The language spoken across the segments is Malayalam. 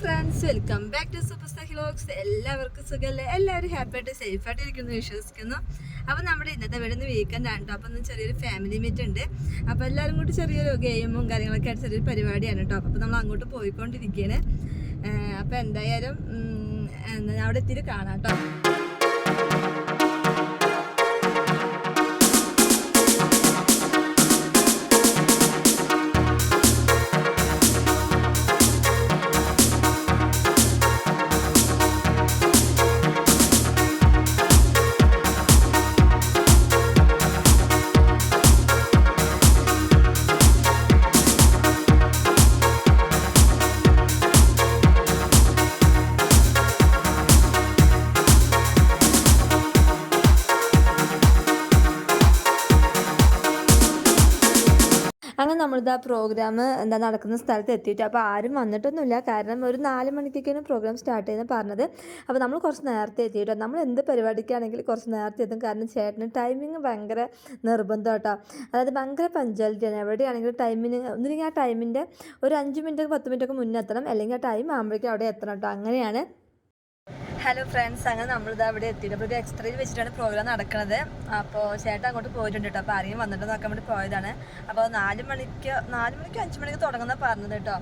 Friends welcome back to super star ഹിലോക്സ് എല്ലാവർക്കും സുഖമല്ലേ എല്ലാവരും ഹാപ്പി ആയിട്ട് സേഫ് ആയിട്ട് ഇരിക്കുന്നു വിശ്വസിക്കുന്നു. അപ്പോൾ നമ്മുടെ ഇന്നത്തെ വീട് വീക്കെൻഡ് ആണ് കേട്ടോ അപ്പോൾ ചെറിയൊരു ഫാമിലി മീറ്റ് ഉണ്ട്. അപ്പോൾ എല്ലാവരും കൂടി ചെറിയൊരു ഗെയിമും കാര്യങ്ങളൊക്കെ ആയിട്ട് ചെറിയൊരു പരിപാടിയാണ് കേട്ടോ അപ്പോൾ നമ്മൾ അങ്ങോട്ട് പോയിക്കൊണ്ടിരിക്കുകയാണ് അപ്പോൾ എന്തായാലും അവിടെ എത്തിയിട്ട് കാണാം കേട്ടോ നമ്മളിത് ആ പ്രോഗ്രാം എന്താ നടക്കുന്ന സ്ഥലത്ത് എത്തിയിട്ട്. അപ്പോൾ ആരും വന്നിട്ടൊന്നുമില്ല. കാരണം ഒരു നാല് മണിക്കൊക്കെയാണ് പ്രോഗ്രാം സ്റ്റാർട്ട് ചെയ്യുന്നത് പറഞ്ഞത്. അപ്പോൾ നമ്മൾ കുറച്ച് നേരത്തെ എത്തിയിട്ടോ. നമ്മൾ എന്ത് പരിപാടിക്കാണെങ്കിൽ കുറച്ച് നേരത്തെ എത്തും. കാരണം ചേട്ടന് ടൈമിങ് ഭയങ്കര നിർബന്ധം കേട്ടോ. അതായത് ഭയങ്കര പഞ്ചാലിറ്റിയാണ് എവിടെയാണെങ്കിലും ടൈമിന് ഒന്നില്ലെങ്കിൽ ആ ടൈമിന്റെ ഒരു അഞ്ച് മിനിറ്റ് പത്ത് മിനിറ്റ് ഒക്കെ മുന്നേ എത്തണം. അല്ലെങ്കിൽ ആ ടൈം ആകുമ്പോഴേക്കും അവിടെ എത്തണം കേട്ടോ. അങ്ങനെയാണ് ഹലോ ഫ്രണ്ട്സ് അങ്ങനെ നമ്മളിത് അവിടെ എത്തിയിട്ട് അപ്പോൾ ഒരു എക്സ്ട്രയിൽ വെച്ചിട്ടാണ് പ്രോഗ്രാം നടക്കുന്നത് അപ്പോൾ ചേട്ടൻ അങ്ങോട്ട് പോയിട്ടുണ്ട് കേട്ടോ അപ്പോൾ ആരെയും വന്നിട്ട് നോക്കാൻ വേണ്ടി പോയതാണ്. അപ്പോൾ നാല് മണിക്ക് നാല് മണിക്ക് അഞ്ച് മണിക്ക് തുടങ്ങുന്ന പറഞ്ഞത് കേട്ടോ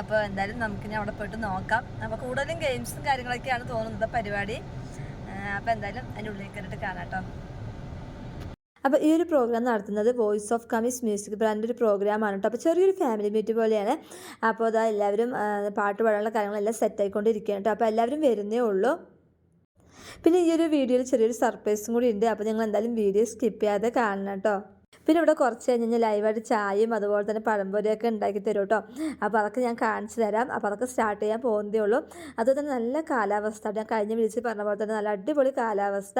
അപ്പോൾ എന്തായാലും നമുക്ക് ഇനി അവിടെ പോയിട്ട് നോക്കാം. അപ്പോൾ കൂടുതലും ഗെയിംസും കാര്യങ്ങളൊക്കെയാണ് തോന്നുന്നത് പരിപാടി. അപ്പോൾ എന്തായാലും അതിന്റെ ഉള്ളിൽ കയറിയിട്ട് കാണാം കേട്ടോ അപ്പോൾ ഈ ഒരു പ്രോഗ്രാം നടത്തുന്നത് വോയിസ് ഓഫ് കമിസ് മ്യൂസിക് ബ്രാൻഡ് ഒരു പ്രോഗ്രാമാണ് കേട്ടോ അപ്പോൾ ചെറിയൊരു ഫാമിലി മീറ്റ് പോലെയാണ്. അപ്പോൾ അതാ എല്ലാവരും പാട്ട് പാടാനുള്ള കാര്യങ്ങളെല്ലാം സെറ്റ് ആയിക്കൊണ്ടിരിക്കുകയാണ് കേട്ടോ അപ്പോൾ എല്ലാവരും വരുന്നേ ഉള്ളൂ. പിന്നെ ഈ ഒരു വീഡിയോയിൽ ചെറിയൊരു സർപ്രൈസും കൂടി ഉണ്ട്. അപ്പോൾ നിങ്ങൾ എന്തായാലും വീഡിയോ സ്കിപ്പ് ചെയ്യാതെ കാണണം കേട്ടോ പിന്നെ ഇവിടെ കുറച്ച് കഴിഞ്ഞ് കഴിഞ്ഞാൽ ലൈവായിട്ട് ചായയും അതുപോലെ തന്നെ പഴംപൊരിയൊക്കെ ഉണ്ടാക്കി തരും കേട്ടോ അപ്പോൾ അതൊക്കെ ഞാൻ കാണിച്ചു തരാം. അപ്പോൾ അതൊക്കെ സ്റ്റാർട്ട് ചെയ്യാൻ പോകുന്നതേ ഉള്ളൂ. അതുപോലെ തന്നെ നല്ല കാലാവസ്ഥ ഞാൻ കഴിഞ്ഞ വിളിച്ച് പറഞ്ഞ പോലെ തന്നെ നല്ല അടിപൊളി കാലാവസ്ഥ.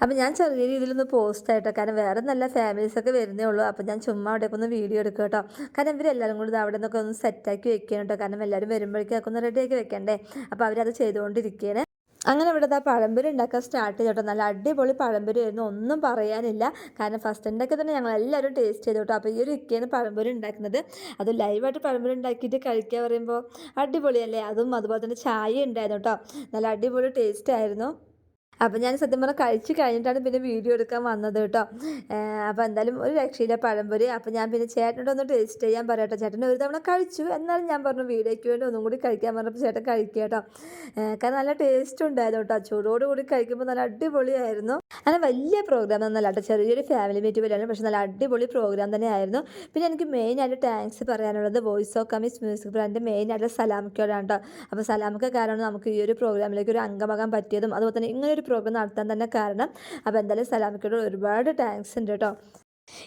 അപ്പം ഞാൻ ചെറിയ രീതിയിലൊന്ന് പോസ്റ്റ് ആയിട്ടോ കാരണം വേറെ നല്ല ഫാമിലീസൊക്കെ വരുന്നേ ഉള്ളൂ. അപ്പം ഞാൻ ചുമ്മാ അവിടെയൊക്കെ ഒന്ന് വീഡിയോ എടുക്കുക കേട്ടോ. കാരണം ഇവരെല്ലാവരും കൂടി അവിടെ നിന്നൊക്കെ ഒന്ന് സെറ്റാക്കി വെക്കണം കേട്ടോ. കാരണം എല്ലാവരും വരുമ്പോഴേക്കും ഒക്കെ ഒന്ന് റെഡിയാക്കി വെക്കണ്ടേ? അപ്പോൾ അവരത് ചെയ്തുകൊണ്ടിരിക്കുകയാണ്. അങ്ങനെ ഇവിടെ ആ പഴംപൊരി ഉണ്ടാക്കാൻ സ്റ്റാർട്ട് ചെയ്തോട്ടോ നല്ല അടിപൊളി പഴംപൊരി ആയിരുന്നു. ഒന്നും പറയാനില്ല. കാരണം ഫസ്റ്റ് ഉണ്ടാക്കി തന്നെ ഞങ്ങൾ എല്ലാവരും ടേസ്റ്റ് ചെയ്തു കേട്ടോ. അപ്പോൾ ഈ ഒരു ഇക്കയാണ് പഴംപൊരി ഉണ്ടാക്കുന്നത്. അത് ലൈവായിട്ട് പഴംപൊരി ഉണ്ടാക്കിയിട്ട് കഴിക്കുക പറയുമ്പോൾ അടിപൊളിയല്ലേ? അതും അതുപോലെ തന്നെ ചായ ഉണ്ടായിരുന്നു കേട്ടോ. നല്ല അടിപൊളി ടേസ്റ്റ് ആയിരുന്നു. അപ്പോൾ ഞാൻ സത്യം പറഞ്ഞാൽ കഴിച്ച് കഴിഞ്ഞിട്ടാണ് പിന്നെ വീഡിയോ എടുക്കാൻ വന്നത് കേട്ടോ. അപ്പോൾ എന്തായാലും ഒരു രക്ഷയില്ല പഴംപൊരി. അപ്പോൾ ഞാൻ പിന്നെ ചേട്ടനോട് ഒന്ന് ടേസ്റ്റ് ചെയ്യാൻ പറയട്ടോ ചേട്ടൻ ഒരു തവണ കഴിച്ചു. എന്നാലും ഞാൻ പറഞ്ഞു വീഡിയോയ്ക്ക് വേണ്ടി ഒന്നും കൂടി കഴിക്കാൻ പറഞ്ഞപ്പോൾ ചേട്ടൻ കഴിക്കുക കേട്ടോ. കാരണം നല്ല ടേസ്റ്റ് ഉണ്ടായിരുന്നു കേട്ടോ. ചൂടോട് കൂടി കഴിക്കുമ്പോൾ നല്ല അടിപൊളിയായിരുന്നു. അങ്ങനെ വലിയ പ്രോഗ്രാം ഒന്നല്ല കേട്ടോ. ചെറിയൊരു ഫാമിലി മീറ്റ് പോലെയാണ് പക്ഷേ നല്ല അടിപൊളി പ്രോഗ്രാം തന്നെയായിരുന്നു. പിന്നെ എനിക്ക് മെയിൻ ആയിട്ട് താങ്ക്സ് പറയാനുള്ളത് വോയിസ് ഓഫ് കമിസ് മ്യൂസിക് ബ്രാൻഡ് മെയിനായിട്ട് സലാമിക്കോടാണ് കേട്ടോ. അപ്പോൾ സലാമിക്ക കാരണം നമുക്ക് ഈ ഒരു പ്രോഗ്രാമിലേക്ക് ഒരു അംഗമാകാൻ പറ്റിയതും അതുപോലെ തന്നെ ഇങ്ങനെ ഒരു പ്രോഗ്രാം നടത്താൻ തന്നെ കാരണം. അപ്പോൾ എന്തായാലും സലാമിക്കോട് ഒരുപാട് താങ്ക്സ് ഉണ്ട് കേട്ടോ.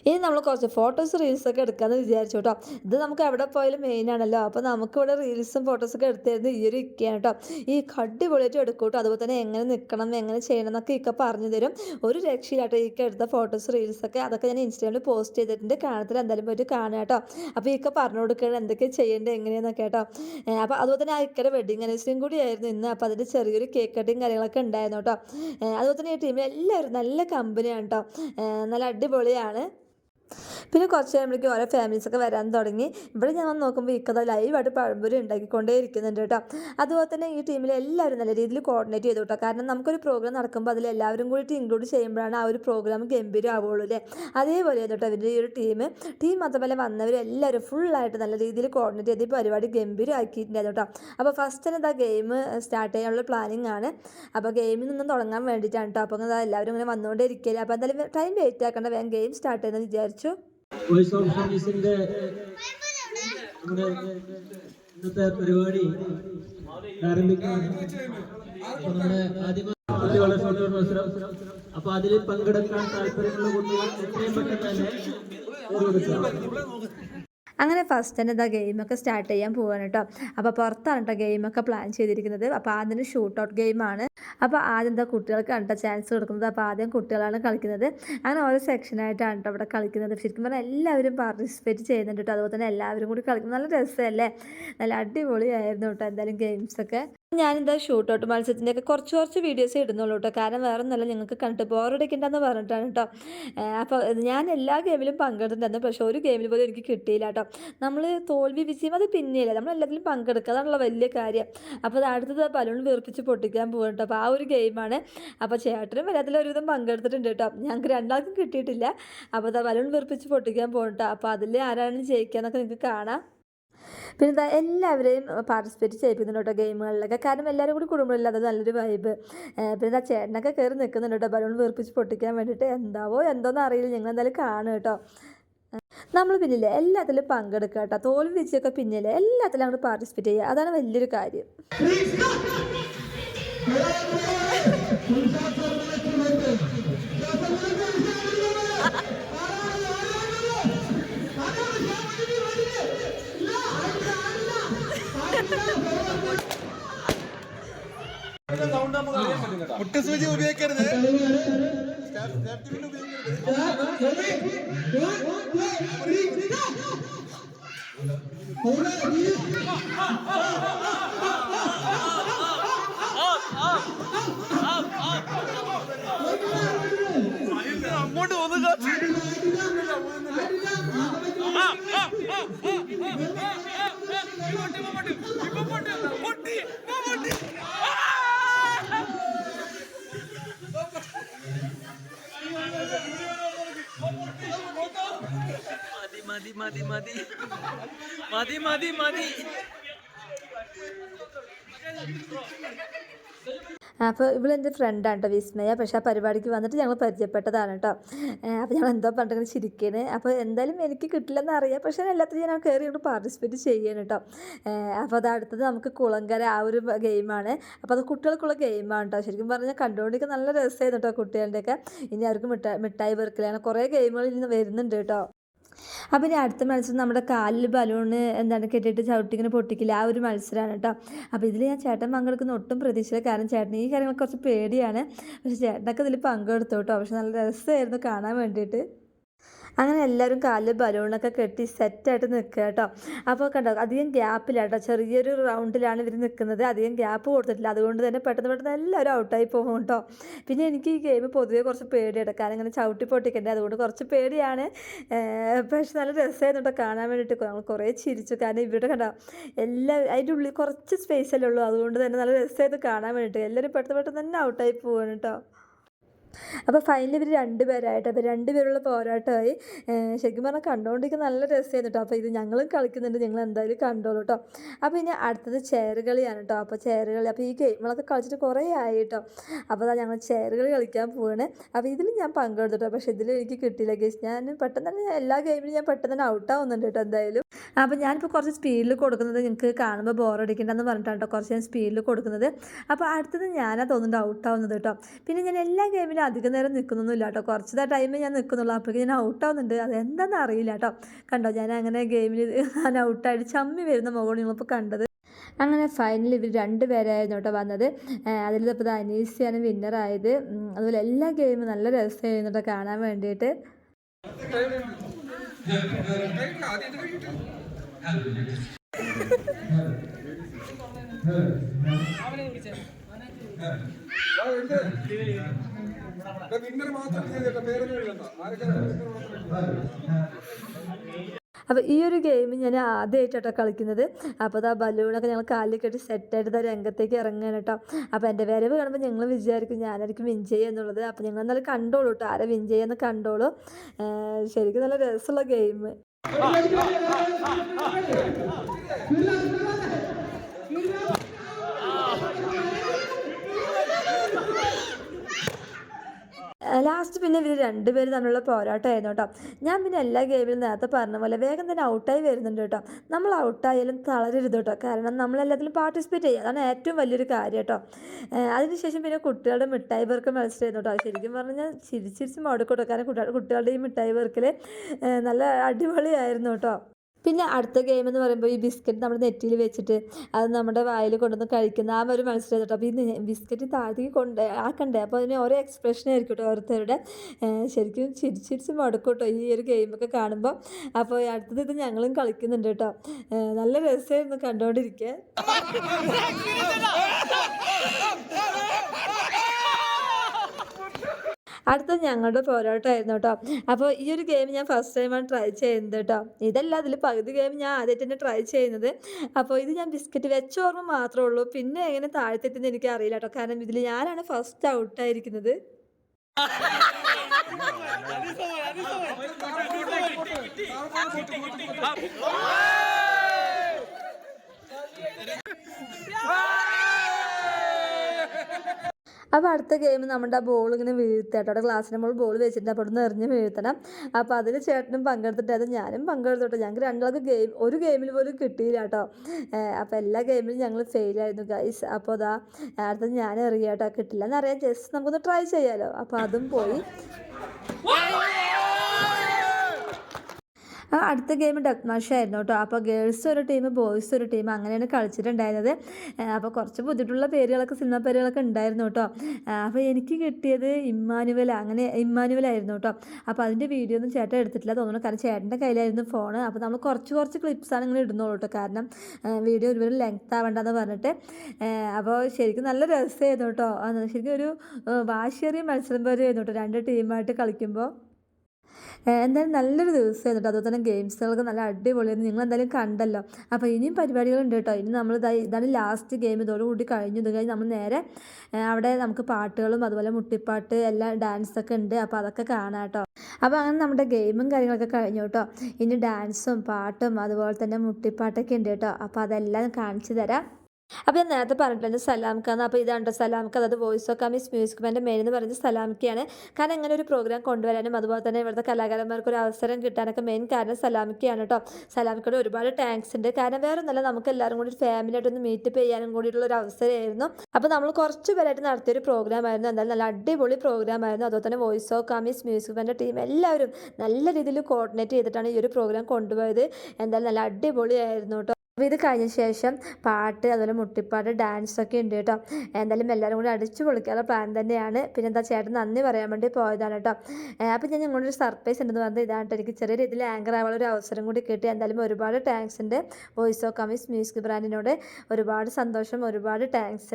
ഇനി നമ്മൾ കുറച്ച് ഫോട്ടോസ് റീൽസൊക്കെ എടുക്കാമെന്ന് വിചാരിച്ചു കേട്ടോ. ഇത് നമുക്ക് എവിടെ പോയാലും മെയിൻ ആണല്ലോ. അപ്പോൾ നമുക്കിവിടെ റീൽസും ഫോട്ടോസൊക്കെ എടുത്തിരുന്നത് ഈ ഒരു ഇക്കയാണ് കേട്ടോ. ഈ അടിപൊളിയായിട്ട് എടുക്കും കേട്ടോ. അതുപോലെ തന്നെ എങ്ങനെ നിൽക്കണം എങ്ങനെ ചെയ്യണം എന്നൊക്കെ ഇക്ക പറഞ്ഞു തരും. ഒരു രക്ഷയിലാട്ടോ ഇക്ക എടുത്ത ഫോട്ടോസ് റീൽസൊക്കെ അതൊക്കെ ഞാൻ ഇൻസ്റ്റാഗ്രാമിൽ പോസ്റ്റ് ചെയ്തിട്ടുണ്ട്. കാണത്തിൽ എന്തായാലും പോയിട്ട് കാണുക കേട്ടോ. അപ്പോൾ ഇക്ക പറഞ്ഞു കൊടുക്കണം എന്തൊക്കെ ചെയ്യേണ്ടത് എങ്ങനെയെന്നൊക്കെ കേട്ടോ. അപ്പോൾ അതുപോലെ തന്നെ ആ ഇക്കയുടെ വെഡിങ് ആനിവേഴ്സറിയും കൂടി ആയിരുന്നു ഇന്ന്. അപ്പോൾ അതിന്റെ ചെറിയൊരു കേക്ക് കട്ടിങ് കാര്യങ്ങളൊക്കെ ഉണ്ടായിരുന്നു കേട്ടോ. അതുപോലെ തന്നെ ഈ ടീമിൽ എല്ലാവരും നല്ല കമ്പനിയാണ് കേട്ടോ. നല്ല അടിപൊളിയാണ്. പിന്നെ കുറച്ച് കഴിയുമ്പോഴേക്കും ഓരോ ഫാമിലീസൊക്കെ വരാൻ തുടങ്ങി. ഇവിടെ ഞാൻ നോക്കുമ്പോൾ ഇക്കഥ ലൈവായിട്ട് പഴംപൊരി ഉണ്ടാക്കിക്കൊണ്ടേ ഇരിക്കുന്നുണ്ട് കേട്ടോ. അതുപോലെ തന്നെ ഈ ടീമിൽ എല്ലാവരും നല്ല രീതിയിൽ കോർഡിനേറ്റ് ചെയ്തു കേട്ടോ. കാരണം നമുക്കൊരു പ്രോഗ്രാം നടക്കുമ്പോൾ അതിൽ എല്ലാവരും കൂടിയിട്ട് ഇൻക്ലൂഡ് ചെയ്യുമ്പോഴാണ് ആ ഒരു പ്രോഗ്രാം ഗംഭീരമാവുള്ളൂ അല്ലേ? അതേപോലെ കേട്ടോ ഇവരുടെ ഈ ഒരു ടീം ടീം മാത്രമല്ല വന്നവരെല്ലാവരും ഫുള്ളായിട്ട് നല്ല രീതിയിൽ കോർഡിനേറ്റ് ചെയ്ത് ഈ പരിപാടി ഗംഭീരമാക്കിയിട്ടുണ്ടായിരുന്നു കേട്ടോ. അപ്പോൾ ഫസ്റ്റ് തന്നെ ഇതാ ഗെയിം സ്റ്റാർട്ട് ചെയ്യാനുള്ള പ്ലാനിങ് ആണ്. അപ്പോൾ ഗെയിമിൽ നിന്നും തുടങ്ങാൻ വേണ്ടിയിട്ടാണ് കേട്ടോ. അപ്പോൾ എല്ലാവരും ഇങ്ങനെ വന്നുകൊണ്ടേ ഇരിക്കില്ല അപ്പോൾ എന്തായാലും ടൈം വെയിറ്റ് ആക്കേണ്ട. വേഗം ഗെയിം സ്റ്റാർട്ട് ചെയ്യുന്നത് വിചാരിച്ചു വോയിസ് ഓഫ് സർവീസിന്റെ നമ്മുടെ ഇന്നത്തെ പരിപാടി അപ്പൊ അതിൽ പങ്കെടുക്കാൻ താല്പര്യമുള്ള കുട്ടികൾ എത്രയും പെട്ടെന്ന് തന്നെ അങ്ങനെ ഫസ്റ്റ് തന്നെ ഇതാ ഗെയിമൊക്കെ സ്റ്റാർട്ട് ചെയ്യാൻ പോവാണ് കേട്ടോ അപ്പോൾ പുറത്താണ് കേട്ടോ ഗെയിമൊക്കെ പ്ലാൻ ചെയ്തിരിക്കുന്നത്. അപ്പോൾ ആദ്യം ഷൂട്ട് ഔട്ട് ഗെയിമാണ് അപ്പോൾ ആദ്യം എന്താ കുട്ടികൾക്കാണ് കേട്ടോ ചാൻസ് കൊടുക്കുന്നത്. അപ്പോൾ ആദ്യം കുട്ടികളാണ് കളിക്കുന്നത്. അങ്ങനെ ഓരോ സെക്ഷനായിട്ടാണ് കേട്ടോ ഇവിടെ കളിക്കുന്നത്. ശരിക്കും പറഞ്ഞാൽ എല്ലാവരും പാർട്ടിസിപ്പേറ്റ് ചെയ്യുന്നുണ്ട് കേട്ടോ അതുപോലെ തന്നെ എല്ലാവരും കൂടി കളിക്കുന്നത് നല്ല രസമല്ലേ? നല്ല അടിപൊളിയായിരുന്നു കേട്ടോ എന്തായാലും ഗെയിംസൊക്കെ ഞാനിതാ ഷൂട്ട് ഔട്ട് മത്സരത്തിന്റെയൊക്കെ കുറച്ച് കുറച്ച് വീഡിയോസ് ഇടുന്നുള്ളൂ കേട്ടോ. കാരണം വേറെ ഒന്നല്ല നിങ്ങൾക്ക് കണ്ടിട്ട് ബോറടിക്കണ്ടെന്ന് പറഞ്ഞിട്ടാണ് കേട്ടോ. അപ്പോൾ ഞാൻ എല്ലാ ഗെയിമിലും പങ്കെടുത്തിട്ടുണ്ടായിരുന്നു പക്ഷേ ഒരു ഗെയിമിൽ പോലും എനിക്ക് കിട്ടിയില്ല കേട്ടോ. നമ്മൾ തോൽവി വിജയം അത് പിന്നെയില്ല നമ്മൾ എല്ലാത്തിലും പങ്കെടുക്കുക അതാണല്ലോ വലിയ കാര്യം. അപ്പോൾ അത് അടുത്തത് ബലൂൺ വീർപ്പിച്ച് പൊട്ടിക്കാൻ പോകും കേട്ടോ. അപ്പോൾ ആ ഒരു ഗെയിമാണ്. അപ്പോൾ ചേട്ടനും എല്ലാത്തിലും ഒരുവിധം പങ്കെടുത്തിട്ടുണ്ട് കേട്ടോ. ഞങ്ങൾക്ക് രണ്ടാൾക്കും കിട്ടിയിട്ടില്ല. അപ്പോൾ അത് ബലൂൺ വീർപ്പിച്ച് പൊട്ടിക്കാൻ പോകും കേട്ടോ. അപ്പോൾ അതിൽ ആരാണ് ജയിക്കുക എന്നൊക്കെ നിങ്ങൾക്ക് കാണാം. പിന്നെ എന്താ എല്ലാവരെയും പാർട്ടിസിപ്പേറ്റ് ചെയ്യിപ്പിക്കുന്നുണ്ട് കേട്ടോ ഗെയിമുകളിലൊക്കെ കാരണം എല്ലാവരും കൂടി കുടുംബമില്ല അത് നല്ലൊരു വൈബ് പിന്നെ എന്താ ചേട്ടനൊക്കെ കയറി നിൽക്കുന്നുണ്ട് കേട്ടോ ബലൂൺ വീർപ്പിച്ച് പൊട്ടിക്കാൻ വേണ്ടിയിട്ട് എന്താവോ എന്തോന്ന് അറിയില്ല ഞങ്ങൾ എന്തായാലും കാണും കേട്ടോ നമ്മൾ പിന്നില്ല എല്ലാത്തിലും പങ്കെടുക്കുക കേട്ടോ തോൽവി വിജയമൊക്കെ പിന്നില്ല എല്ലാത്തിലും അങ്ങോട്ട് പാർട്ടിസിപ്പേറ്റ് ചെയ്യുക അതാണ് വലിയൊരു കാര്യം മുട്ടുസൂചി ഉപയോഗിക്കരുത് അങ്ങോട്ട് ഒന്നുക മതി മതി മതി. മതി മതി മതി. അപ്പോൾ ഇവളെന്റെ ഫ്രണ്ടാണ് കേട്ടോ വിസ്മയ. പക്ഷേ ആ പരിപാടിക്ക് വന്നിട്ട് ഞങ്ങൾ പരിചയപ്പെട്ടതാണ് കേട്ടോ. അപ്പോൾ ഞങ്ങൾ എന്തോ പറഞ്ഞിട്ട് ചിരിക്കണ്. അപ്പോൾ എന്തായാലും എനിക്ക് കിട്ടില്ലെന്ന് അറിയാം. പക്ഷേ എല്ലാത്തിനും ഞാൻ കയറി കൊണ്ട് പാർട്ടിസിപ്പേറ്റ് ചെയ്യാണ് കേട്ടോ. അപ്പോൾ അത് അടുത്തത് നമുക്ക് കുളങ്കര ആ ഒരു ഗെയിമാണ്. അപ്പോൾ അത് കുട്ടികൾക്കുള്ള ഗെയിമാണ് കേട്ടോ. ശരിക്കും പറഞ്ഞാൽ കണ്ടുകൊണ്ടിരിക്കാൻ നല്ല രസമായിരുന്നു കേട്ടോ കുട്ടികളുടെയൊക്കെ. ഇനി അവർക്ക് മിഠായി മിഠായി പെറുക്കലാണ്. കുറേ ഗെയിമുകൾ ഇന്ന് വരുന്നുണ്ട് കേട്ടോ. അപ്പം ഇനി അടുത്ത മത്സരം നമ്മുടെ കാലിൽ ബലൂണ് എന്താണ് കെട്ടിയിട്ട് ചവിട്ടിങ്ങനെ പൊട്ടിക്കില്ല? ആ ഒരു മത്സരമാണ് കേട്ടോ അപ്പോൾ ഇതിൽ ഞാൻ ചേട്ടൻ പങ്കെടുക്കുന്ന ഒട്ടും പ്രതീക്ഷയില്ല. കാരണം ചേട്ടൻ ഈ കാര്യങ്ങൾ കുറച്ച് പേടിയാണ്. പക്ഷേ ചേട്ടനൊക്കെ ഇതിൽ പങ്കെടുത്തു കേട്ടോ പക്ഷെ നല്ല രസമായിരുന്നു കാണാൻ വേണ്ടിയിട്ട്. അങ്ങനെ എല്ലാവരും കാലിൽ ബലൂണൊക്കെ കെട്ടി സെറ്റായിട്ട് നിൽക്കുക കേട്ടോ അപ്പോൾ കണ്ടോ അധികം ഗ്യാപ്പില്ല കേട്ടോ ചെറിയൊരു റൗണ്ടിലാണ് ഇവർ നിൽക്കുന്നത് അധികം ഗ്യാപ്പ് കൊടുത്തിട്ടില്ല. അതുകൊണ്ട് തന്നെ പെട്ടെന്ന് പെട്ടെന്ന് എല്ലാവരും ഔട്ടായി പോകും കേട്ടോ പിന്നെ എനിക്ക് ഈ ഗെയിം പൊതുവേ കുറച്ച് പേടിയാണ് കാരണം ഇങ്ങനെ ചവിട്ടി പൊട്ടിക്കണ്ടേ. അതുകൊണ്ട് കുറച്ച് പേടിയാണ്. പക്ഷെ നല്ല രസമായിരുന്നു കേട്ടോ കാണാൻ വേണ്ടിയിട്ട്. നമ്മൾ കുറേ ചിരിച്ചു. കാരണം ഇവിടെ കണ്ടോ എല്ലാ അതിന്റെ ഉള്ളിൽ കുറച്ച് സ്പേസ് അല്ലേ ഉള്ളൂ. അതുകൊണ്ട് തന്നെ നല്ല രസമായിരുന്നു കാണാൻ വേണ്ടിയിട്ട്. എല്ലാവരും പെട്ടെന്ന് പെട്ടെന്ന് തന്നെ ഔട്ടായി പോവാണ് കേട്ടോ അപ്പോൾ ഫൈനലി ഇവർ രണ്ടുപേരായിട്ട് അപ്പോൾ രണ്ടുപേരുള്ള പോരാട്ടമായി ശരിക്കും പറഞ്ഞാൽ കണ്ടുകൊണ്ടിരിക്കുന്ന നല്ല രസമായിരുന്നു കേട്ടോ അപ്പോൾ ഇത് ഞങ്ങളും കളിക്കുന്നുണ്ട് ഞങ്ങൾ എന്തായാലും കണ്ടോളൂ കേട്ടോ അപ്പോൾ ഇനി അടുത്തത് ചേറുകളിയാണ് കളിയാണ് കേട്ടോ അപ്പോൾ ചേറുകളി കളി അപ്പോൾ ഈ ഗെയിമുകളൊക്കെ കളിച്ചിട്ട് കുറേ ആയി കേട്ടോ അപ്പോൾ അതാ ഞങ്ങൾ ചേറുകളി കളിക്കാൻ പോവുകയാണ് അപ്പോൾ ഇതിൽ ഞാൻ പങ്കെടുത്തു കേട്ടോ പക്ഷേ ഇതിൽ എനിക്ക് കിട്ടിയില്ല ഗേസ് ഞാൻ പെട്ടെന്ന് തന്നെ എല്ലാ ഗെയിമിലും ഞാൻ പെട്ടെന്ന് തന്നെ ഔട്ടാവുന്നുണ്ട് കേട്ടോ എന്തായാലും. അപ്പോൾ ഞാനിപ്പോൾ കുറച്ച് സ്പീഡിൽ കൊടുക്കുന്നത് നിങ്ങൾക്ക് കാണുമ്പോൾ ബോറടിക്കണ്ടെന്ന് പറഞ്ഞിട്ടാണ് കേട്ടോ കുറച്ച് ഞാൻ സ്പീഡിൽ കൊടുക്കുന്നത്. അപ്പോൾ അടുത്തത് ഞാനാ തോന്നുന്നുണ്ട് ഔട്ടാവുന്നത് കേട്ടോ പിന്നെ ഞാൻ എല്ലാ ഗെയിമിലും അധികം നേരം നിൽക്കുന്നൊന്നുമില്ല കേട്ടോ. കുറച്ച് ആ ടൈമേ ഞാൻ നിൽക്കുന്നുള്ളൂ. അപ്പോഴേക്കും ഞാൻ ഔട്ടാവുന്നുണ്ട് അത് എന്താണെന്ന് അറിയില്ല കേട്ടോ. കണ്ടോ ഞാൻ അങ്ങനെ ഗെയിമിൽ ഞാൻ ഔട്ടായിട്ട് ചമ്മി വരുന്ന മുകളിൽ നിങ്ങളിപ്പോൾ കണ്ടത്. അങ്ങനെ ഫൈനലിൽ ഇവർ രണ്ട് പേരായിരുന്നു കേട്ടോ വന്നത്. അതിൽ ഇപ്പോൾ അനീസിയാണ് വിന്നറായത് അതുപോലെ എല്ലാ ഗെയിമും നല്ല രസമായിരുന്നു കേട്ടോ കാണാൻ വേണ്ടിയിട്ട്. വിന്നർ മാത്രം എഴുതണ്ട ആരൊക്കെ മാത്രം അപ്പോൾ ഈ ഒരു ഗെയിം ഞാൻ ആദ്യമായിട്ടാട്ടോ കളിക്കുന്നത്. അപ്പോൾ അത് ആ ബലൂണൊക്കെ ഞങ്ങൾ കാലിൽ കെട്ടി സെറ്റായിട്ട് ആ രംഗത്തേക്ക് ഇറങ്ങാൻ കേട്ടോ. അപ്പോൾ എന്റെ വരവ് കാണുമ്പോൾ ഞങ്ങൾ വിചാരിക്കും ഞാനായിരിക്കും വിൻ ചെയ്യുക എന്നുള്ളത് അപ്പോൾ ഞങ്ങൾ നല്ല കണ്ടോളൂ കേട്ടോ. ആരെ വിൻ ചെയ്യുമെന്ന് കണ്ടോളൂ. ശരിക്കും നല്ല രസമുള്ള ഗെയിം ലാസ്റ്റ് പിന്നെ ഇവർ രണ്ടുപേരും തമ്മിലുള്ള പോരാട്ടമായിരുന്നു കേട്ടോ. ഞാൻ പിന്നെ എല്ലാ ഗെയിമിലും നേരത്തെ പറഞ്ഞ പോലെ വേഗം തന്നെ ഔട്ടായി വരുന്നുണ്ട് കേട്ടോ. നമ്മൾ ഔട്ടായാലും തളരരുത് കേട്ടോ. കാരണം നമ്മൾ എല്ലാത്തിലും പാർട്ടിസിപ്പേറ്റ് ചെയ്യുക. അതാണ് ഏറ്റവും വലിയൊരു കാര്യം കേട്ടോ. അതിനുശേഷം പിന്നെ കുട്ടികളുടെ മിഠായി വർക്ക് മത്സരമായിരുന്നു കേട്ടോ. ശരിക്കും പറഞ്ഞാൽ ചിരിച്ചിരിച്ച് മടുക്കോട്ടോ. കാരണം കുട്ടികളുടെ ഈ മിഠായി വർക്കിൽ നല്ല അടിപൊളിയായിരുന്നു കേട്ടോ. പിന്നെ അടുത്ത ഗെയിം എന്ന് പറയുമ്പോൾ ഈ ബിസ്ക്കറ്റ് നമ്മുടെ നെറ്റിയിൽ വെച്ചിട്ട് അത് നമ്മുടെ വായിൽ കൊണ്ടുവന്ന് കഴിക്കുന്ന ആ ഒരു മത്സരം കേട്ടോ അപ്പോൾ ഈ ബിസ്ക്കറ്റ് താഴത്തേക്ക് കൊണ്ട് ആക്കണ്ടേ അപ്പോൾ അതിന് ഓരോ എക്സ്പ്രഷൻ ആയിരിക്കും കേട്ടോ ഓരോരുത്തരുടെ ശരിക്കും ചിരിച്ചിരിച്ച് മടുക്കും കേട്ടോ ഈ ഒരു ഗെയിമൊക്കെ കാണുമ്പോൾ അപ്പോൾ അടുത്തത് ഇത് ഞങ്ങളും കളിക്കുന്നുണ്ട് കേട്ടോ നല്ല രസമായിരുന്നു കണ്ടുകൊണ്ടിരിക്കുക അടുത്ത ഞങ്ങളുടെ പോരാട്ടമായിരുന്നു കേട്ടോ. അപ്പോൾ ഈ ഒരു ഗെയിം ഞാൻ ഫസ്റ്റ് ടൈമാണ് ട്രൈ ചെയ്യുന്നത് കേട്ടോ. ഇതല്ല അതിൽ പകുതി ഗെയിം ഞാൻ ആദ്യമായിട്ട് തന്നെ ട്രൈ ചെയ്യുന്നത്. അപ്പോൾ ഇത് ഞാൻ ബിസ്ക്കറ്റ് വെച്ച ഓർമ്മ മാത്രമേ ഉള്ളൂ. പിന്നെ എങ്ങനെ താഴ്ത്തെത്തുന്നത് എനിക്ക് അറിയില്ല കേട്ടോ. കാരണം ഇതിൽ ഞാനാണ് ഫസ്റ്റ് ഔട്ടായിരിക്കുന്നത് അപ്പോൾ അടുത്ത ഗെയിം നമ്മുടെ ആ ബോൾ ഇങ്ങനെ വീഴ്ത്തട്ടോ അവിടെ ഗ്ലാസ്സിന്റെ മുകളിൽ ബോൾ വെച്ചിട്ട് അപ്പോൾ അവിടെ എറിഞ്ഞ് വീഴ്ത്തണം. അപ്പോൾ അതിൽ ചേട്ടനും പങ്കെടുത്തിട്ട് ഞാനും പങ്കെടുത്തോട്ടോ ഞങ്ങൾക്ക് രണ്ടാൾക്ക് ഗെയിം ഒരു ഗെയിമിൽ പോലും കിട്ടിയില്ല കേട്ടോ. അപ്പോൾ എല്ലാ ഗെയിമിലും ഞങ്ങൾ ഫെയിലായിരുന്നു ഗൈസ് അപ്പോൾ അതാ അടുത്ത ഞാൻ എറിയാട്ടോ കിട്ടില്ല എന്നറിയാം. ജസ്റ്റ് നമുക്കൊന്ന് ട്രൈ ചെയ്യാമല്ലോ അപ്പോൾ അതും പോയി. അടുത്ത ഗെയിം ഡക്ക് മാഷ ആയിരുന്നു കേട്ടോ. അപ്പോൾ ഗേൾസ് ഒരു ടീം ബോയ്സ് ഒരു ടീം അങ്ങനെയാണ് കളിച്ചിട്ടുണ്ടായിരുന്നത്. അപ്പോൾ കുറച്ച് ബുദ്ധിമുട്ടുള്ള പേരുകളൊക്കെ സിനിമ പേരുകളൊക്കെ ഉണ്ടായിരുന്നു കേട്ടോ. അപ്പോൾ എനിക്ക് കിട്ടിയത് ഇമ്മാനുവൽ അങ്ങനെ ഇമ്മാനുവൽ ആയിരുന്നു കേട്ടോ. അപ്പോൾ അതിന്റെ വീഡിയോ ഒന്നും ചേട്ടൻ എടുത്തിട്ടില്ല തോന്നുന്നു. കാരണം ചേട്ടന്റെ കയ്യിലായിരുന്നു ഫോൺ അപ്പോൾ നമ്മൾ കുറച്ച് കുറച്ച് ക്ലിപ്സാണ് ഇങ്ങനെ ഇടുന്നുള്ളൂ കേട്ടോ. കാരണം വീഡിയോ ഒരുപാട് ലെങ്ത് ആവേണ്ടെന്ന് പറഞ്ഞിട്ട്. അപ്പോൾ ശരിക്കും നല്ല രസമായിരുന്നു കേട്ടോ. ശരിക്കും ഒരു വാശിയേറിയ മത്സരം പോലെ ആയിരുന്നു കേട്ടോ. രണ്ട് ടീമായിട്ട് കളിക്കുമ്പോൾ എന്തായാലും നല്ലൊരു ദിവസമായിരുന്നു അതുപോലെ തന്നെ ഗെയിംസുകളൊക്കെ നല്ല അടിപൊളിയായിരുന്നു. നിങ്ങൾ എന്തായാലും കണ്ടല്ലോ. അപ്പോൾ ഇനിയും പരിപാടികളുണ്ട് കേട്ടോ ഇനി നമ്മൾ ഇതാണ് ലാസ്റ്റ് ഗെയിം ഇതോടുകൂടി കഴിഞ്ഞു. ഇത് കഴിഞ്ഞ് നമ്മൾ നേരെ അവിടെ നമുക്ക് പാട്ടുകളും അതുപോലെ മുട്ടിപ്പാട്ട് എല്ലാം ഡാൻസൊക്കെ ഉണ്ട്. അപ്പോൾ അതൊക്കെ കാണാം കേട്ടോ അപ്പോൾ അങ്ങനെ നമ്മുടെ ഗെയിമും കാര്യങ്ങളൊക്കെ കഴിഞ്ഞു കേട്ടോ ഇനി ഡാൻസും പാട്ടും അതുപോലെ തന്നെ മുട്ടിപ്പാട്ടൊക്കെ ഉണ്ട് കേട്ടോ അപ്പോൾ അതെല്ലാം കാണിച്ചു തരാം. അപ്പോൾ ഞാൻ നേരത്തെ പറഞ്ഞിട്ടുണ്ട് സലാംക്കാന്ന് അപ്പോൾ ഇതാണ് സലാംക്ക അതായത് voice of kameez music band main എന്ന് പറയുന്നത് സലാമിക്കയാണ് കാരണം അങ്ങനെ ഒരു പ്രോഗ്രാം കൊണ്ടുവരാനും അതുപോലെ തന്നെ ഇവിടുത്തെ കലാകാരന്മാർക്ക് ഒരു അവസരം കിട്ടാനൊക്കെ മെയിൻ കാരണം സലാമിക്കയാണ് കേട്ടോ സലാമിക്കയുടെ ഒരുപാട് ടാങ്ക്സ് ഉണ്ട്. കാരണം വേറെ ഒന്നല്ല നമുക്ക് എല്ലാവരും കൂടി ഫാമിലി മീറ്റ് മീറ്റപ്പ് ചെയ്യാനും കൂടിയിട്ടുള്ള ഒരു അവസരമായിരുന്നു. അപ്പോൾ നമ്മൾ കുറച്ച് പേരായിട്ട് നടത്തിയൊരു പ്രോഗ്രാം ആയിരുന്നു. എന്തായാലും നല്ല അടിപൊളി പ്രോഗ്രാം ആയിരുന്നു. അതുപോലെ തന്നെ voice of kameez music band team എല്ലാവരും നല്ല രീതിയിൽ കോർഡിനേറ്റ് ചെയ്തിട്ടാണ് ഈ ഒരു പ്രോഗ്രാം കൊണ്ടുപോയത്. എന്തായാലും നല്ല അടിപൊളിയായിരുന്നു കേട്ടോ അപ്പോൾ ഇത് കഴിഞ്ഞ ശേഷം പാട്ട് അതുപോലെ മുട്ടിപ്പാട്ട് ഡാൻസ് ഒക്കെ ഉണ്ട് കേട്ടോ. എന്തായാലും എല്ലാവരും കൂടി അടിച്ചു പൊളിക്കാനുള്ള പ്ലാൻ തന്നെയാണ്. പിന്നെ എന്താ ചേട്ടൻ നന്ദി പറയാൻ വേണ്ടി പോയതാണ് കേട്ടോ. അപ്പോൾ ഞാൻ ഞങ്ങളൊരു സർപ്രൈസ് ഉണ്ടെന്ന് പറഞ്ഞത് ഇതാണ് എനിക്ക് ചെറിയ രീതിയിൽ ആങ്കർ ആവാനുള്ള ഒരു അവസരം കൂടി കിട്ടി. എന്തായാലും ഒരുപാട് താങ്ക്സ് ഉണ്ട്. വോയിസ് ഓഫ് കമീസ് മ്യൂസിക് ബ്രാൻഡിനോട് ഒരുപാട് സന്തോഷം ഒരുപാട് താങ്ക്സ്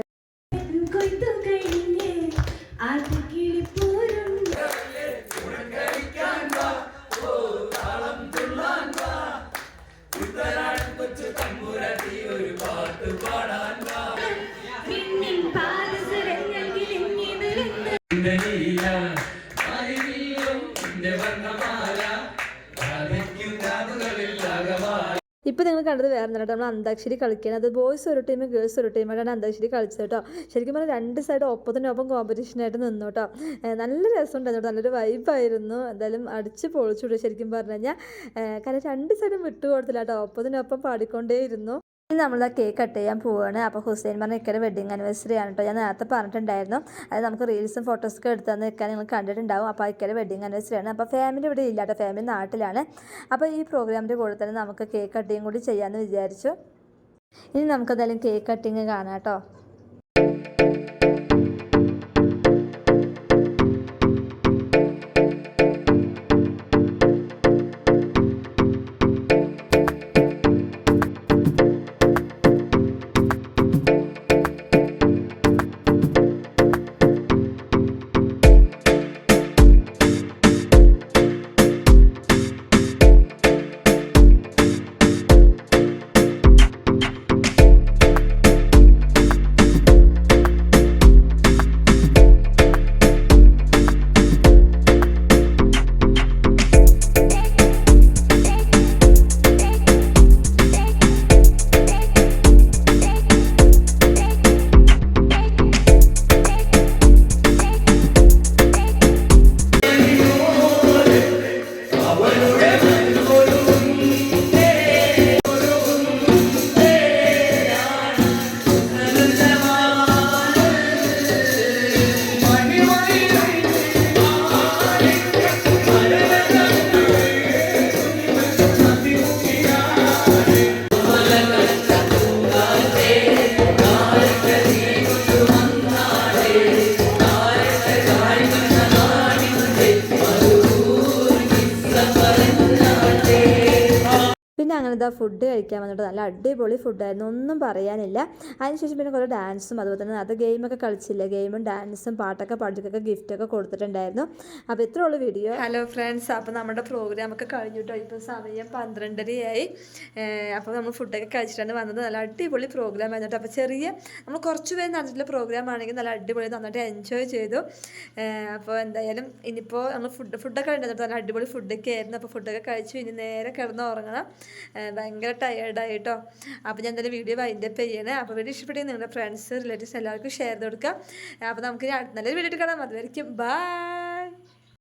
കണ്ടത് വേറെ കേട്ടോ. നമ്മൾ അന്താക്ഷരി കളിക്കാൻ അത് ബോയ്സ് ഒരു ടീം ഗേൾസ് ഒരു ടീമായിട്ടാണ് അന്താക്ഷരി കളിച്ചത് കേട്ടോ. ശരിക്കും പറഞ്ഞാൽ രണ്ട് സൈഡ് ഒപ്പത്തിനൊപ്പം കോമ്പറ്റീഷനായിട്ട് നിന്നു കേട്ടോ. നല്ല രസമുണ്ടായിരുന്നു കേട്ടോ. നല്ലൊരു വൈബായിരുന്നു എന്തായാലും അടിച്ച് പൊളിച്ചു ശരിക്കും പറഞ്ഞു കഴിഞ്ഞാൽ. കാരണം രണ്ട് സൈഡും വിട്ടുകൊടുത്തില്ല കേട്ടോ. ഒപ്പത്തിനൊപ്പം പാടിക്കൊണ്ടേയിരുന്നു. ഇനി നമ്മൾ കേക്ക് കട്ട് ചെയ്യാൻ പോവുകയാണ് അപ്പോൾ ഹുസൈൻ പറഞ്ഞ ഇക്കയുടെ വെഡിങ് ആനിവേഴ്സറി ആണ് കേട്ടോ ഞാൻ നേരത്തെ പറഞ്ഞിട്ടുണ്ടായിരുന്നു. അത് നമുക്ക് റീൽസും ഫോട്ടോസൊക്കെ എടുത്ത് തന്ന് നിൽക്കാൻ നിങ്ങൾ കണ്ടിട്ടുണ്ടാവും. അപ്പോൾ ഇക്കയുടെ വെഡിങ് ആനിവേഴ്സറി ആണ്. അപ്പോൾ ഫാമിലി ഇവിടെ ഇല്ല കേട്ടോ ഫാമിലി നാട്ടിലാണ്. അപ്പോൾ ഈ പ്രോഗ്രാമിന്റെ കൂടെ തന്നെ നമുക്ക് കേക്ക് കട്ടിങ് കൂടി ചെയ്യാമെന്ന് വിചാരിച്ചു. ഇനി നമുക്കെന്തായാലും കേക്ക് കട്ടിങ് കാണാം കേട്ടോ ഇതാ ഫുഡ് കഴിക്കാൻ വന്നിട്ട് നല്ല അടിപൊളി ഫുഡായിരുന്നു ഒന്നും പറയാനില്ല. അതിനുശേഷം പിന്നെ കുറേ ഡാൻസും അതുപോലെ തന്നെ അത് ഗെയിമൊക്കെ കളിച്ചില്ല? ഗെയിമും ഡാൻസും പാട്ടൊക്കെ പഠിച്ചൊക്കെ ഗിഫ്റ്റൊക്കെ കൊടുത്തിട്ടുണ്ടായിരുന്നു. അപ്പോൾ ഇത്ര ഉള്ളൂ വീഡിയോ ഹലോ ഫ്രണ്ട്സ് അപ്പോൾ നമ്മുടെ പ്രോഗ്രാം ഒക്കെ കഴിഞ്ഞിട്ടോ ഇപ്പോൾ സമയം പന്ത്രണ്ടരയായി. അപ്പോൾ നമ്മൾ ഫുഡൊക്കെ കഴിച്ചിട്ടാണ് വന്നത്. നല്ല അടിപൊളി പ്രോഗ്രാം ആയിരുന്നു അപ്പോൾ ചെറിയ നമ്മൾ കുറച്ച് പേര് നടന്നിട്ടുള്ള പ്രോഗ്രാം ആണെങ്കിൽ നല്ല അടിപൊളി നന്നായിട്ട് എൻജോയ് ചെയ്തു. അപ്പോൾ എന്തായാലും ഇനിയിപ്പോൾ നമ്മൾ ഫുഡ് ഫുഡൊക്കെ ഉണ്ടായിരുന്നു നല്ല അടിപൊളി ഫുഡൊക്കെ ആയിരുന്നു. അപ്പോൾ ഫുഡൊക്കെ കഴിച്ചു. ഇനി നേരെ കിടന്ന് ഉറങ്ങണം. ഭയങ്കര ടയേർഡ് ആയിട്ടോ. അപ്പോൾ ഞാൻ തന്നെ വീഡിയോ വൈൻഡപ്പ് ചെയ്യണേ. അപ്പോൾ വീഡിയോ ഇഷ്ടപ്പെട്ടെങ്കിൽ നിങ്ങളുടെ ഫ്രണ്ട്സ് റിലേറ്റീവ്സ് എല്ലാവർക്കും ഷെയർ ചെയ്ത് കൊടുക്കുക അപ്പോൾ നമുക്ക് നല്ലൊരു വീഡിയോ കാണാം. അതുവരെയ്ക്കും ബൈ